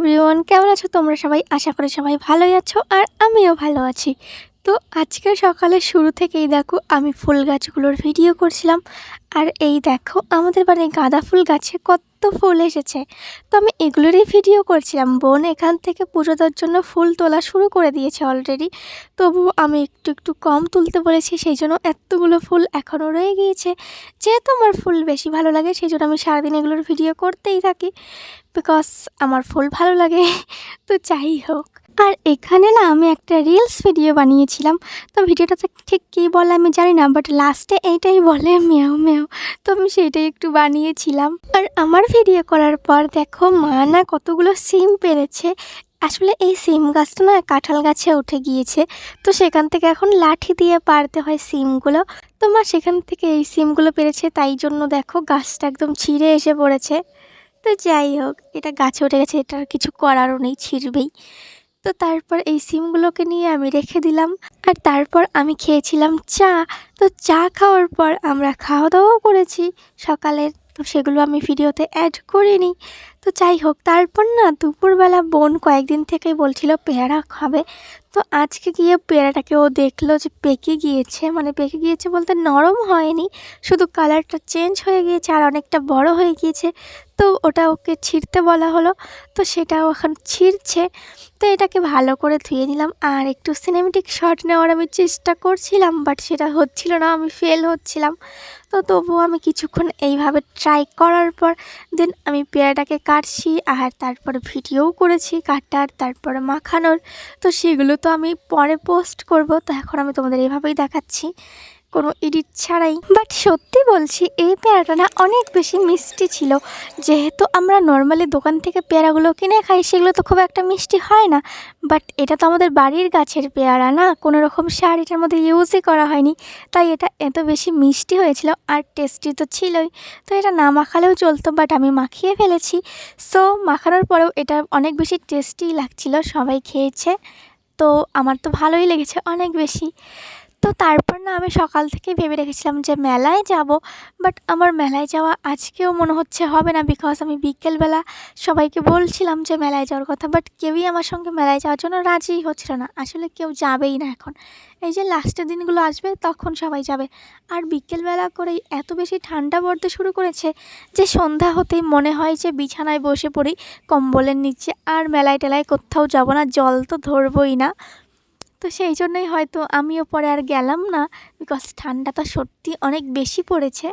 Everyone কেমন আছো তোমরা সবাই? আশা করি সবাই ভালোই আছো আর আমিও ভালো আছি। তো আজকে সকালে শুরু থেকেই দেখো আমি ফুল গাছগুলোর ভিডিও করছিলাম। আর এই দেখো আমাদের বাড়ি গাঁদা ফুল গাছে কত ফুল এসেছে। তো আমি এগুলোরই ভিডিও করছিলাম। বোন এখান থেকে পুজো দেওয়ার জন্য ফুল তোলা শুরু করে দিয়েছে অলরেডি তবু আমি একটু একটু কম তুলতে বলেছি, সেই জন্য এতগুলো ফুল এখনও রয়ে গিয়েছে। যেহেতু আমার ফুল বেশি ভালো লাগে, সেই জন্য আমি সারাদিন এগুলোর ভিডিও করতেই থাকি। বিকজ আমার ফুল ভালো লাগে। তো যাই হোক। আর এখানে না আমি একটা রিলস ভিডিও বানিয়েছিলাম। তো ভিডিওটাতে ঠিক কী বলে আমি জানি না বাট লাস্টে এইটাই বলে মেও মেও তো আমি সেইটাই একটু বানিয়েছিলাম। আর আমার ভিডিও করার পর দেখো মা না কতগুলো সিম পেরেছে। আসলে এই সিম গাছটা না কাঁঠাল গাছে উঠে গিয়েছে। তো সেখান থেকে এখন লাঠি দিয়ে পারতে হয় সিমগুলো। তো মা সেখান থেকে এই সিমগুলো পেরেছে, তাই জন্য দেখো গাছটা একদম ছিঁড়ে এসে পড়েছে। তো যাই হোক, এটা গাছে উঠে গেছে, এটার কিছু করারও নেই, ছিঁড়বেই। তো তারপর এই সিমগুলোকে নিয়ে আমি রেখে দিলাম। আর তারপর আমি খেয়েছিলাম চা। তো চা খাওয়ার পর আমরা খাওয়া দাওয়াও করেছি সকালের। তো সেগুলো আমি ভিডিওতে অ্যাড করিনি। তো যাই হোক, তারপর না দুপুরবেলা বোন কয়েকদিন থেকেই বলছিল পেয়ারা খাবে। তো আজকে গিয়ে পেয়ারাটাকে ও দেখল যে পেকে গিয়েছে মানে পেকে গিয়েছে বলতে নরম হয়নি, শুধু কালারটা চেঞ্জ হয়ে গিয়েছে আর অনেকটা বড় হয়ে গিয়েছে। তো ওটা ওকে ছিঁড়তে বলা হলো, তো সেটাও এখন ছিঁড়ছে। তো এটাকে ভালো করে ধুয়ে নিলাম আর একটু সিনেমেটিক শট নেওয়ার আমি চেষ্টা করছিলাম বাট সেটা হচ্ছিল না, আমি ফেল হচ্ছিলাম। তো তবুও আমি কিছুক্ষণ এইভাবে ট্রাই করার পর দেন আমি পেয়ারাটাকে কাটছি, আর তারপর ভিডিও করেছি কাটার তারপর মাখানোর। তো সেগুলো তো আমি পরে পোস্ট করব। তো এখন আমি তোমাদের এভাবেই দেখাচ্ছি। কোনো এডিট ছাড়াই। বাট সত্যি বলছি, এই পেয়ারাটা না অনেক বেশি মিষ্টি ছিল। যেহেতু আমরা নর্মালি দোকান থেকে পেয়ারাগুলো কিনে খাই, সেগুলো তো খুব একটা মিষ্টি হয় না। বাট এটা তো আমাদের বাড়ির গাছের পেয়ারা না, কোনো রকম সার এটার মধ্যে ইউজই করা হয়নি। তাই এটা এত বেশি মিষ্টি হয়েছিল আর টেস্টি তো ছিলই। তো এটা না মাখালেও চলতো বাট আমি মাখিয়ে ফেলেছি। সো মাখানোর পরেও এটা অনেক বেশি টেস্টি লাগছিল, সবাই খেয়েছে। তো আমার তো ভালোই লেগেছে অনেক বেশি। তো তারপর না আমি সকাল থেকেই ভেবে রেখেছিলাম যে মেলায় যাব বাট আমার মেলায় যাওয়া আজকেও মনে হচ্ছে হবে না বিকজ আমি বিকেলবেলা সবাইকে বলছিলাম যে মেলায় যাওয়ার কথা বাট কেউই আমার সঙ্গে মেলায় যাওয়ার জন্য রাজিই হচ্ছিল না। আসলে কেউ যাবেই না এখন। এই যে লাস্টের দিনগুলো আসবে, তখন সবাই যাবে। আর বিকেলবেলা করেই এত বেশি ঠান্ডা পড়তে শুরু করেছে যে সন্ধ্যা হতেই মনে হয় যে বিছানায় বসে পড়ি, কম্বলের নিচে। আর মেলায় টেলায় কোথাও যাব না, জল তো ধরবই না। তো সেই জন্যই হয়তো আমিও পরে আর গেলাম না বিকজ ঠান্ডাটা সত্যি অনেক বেশি পড়েছে।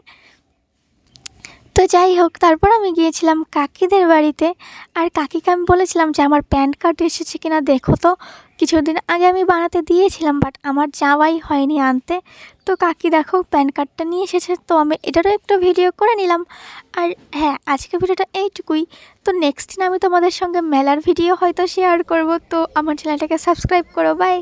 তো যাই হোক, তারপর আমি গিয়েছিলাম কাকিদের বাড়িতে। আর কাকিকে আমি বলেছিলাম যে আমার প্যান কার্ড এসেছে কিনা, দেখো তো। কিছুদিন আগে আমি বানাতে দিয়েছিলাম বাট আমার যাওয়াই হয়নি আনতে। তো কাকি দেখো, প্যান কার্ডটা নিয়ে এসেছে, তো আমি এটারও একটু ভিডিও করে নিলাম। আর হ্যাঁ আজকে ভিডিওটা এইটুকুই। তো নেক্সট দিন আমি তোমাদের সঙ্গে মেলার ভিডিও হয়তো শেয়ার করব, তো আমার চ্যানেলটাকে সাবস্ক্রাইব করো বাই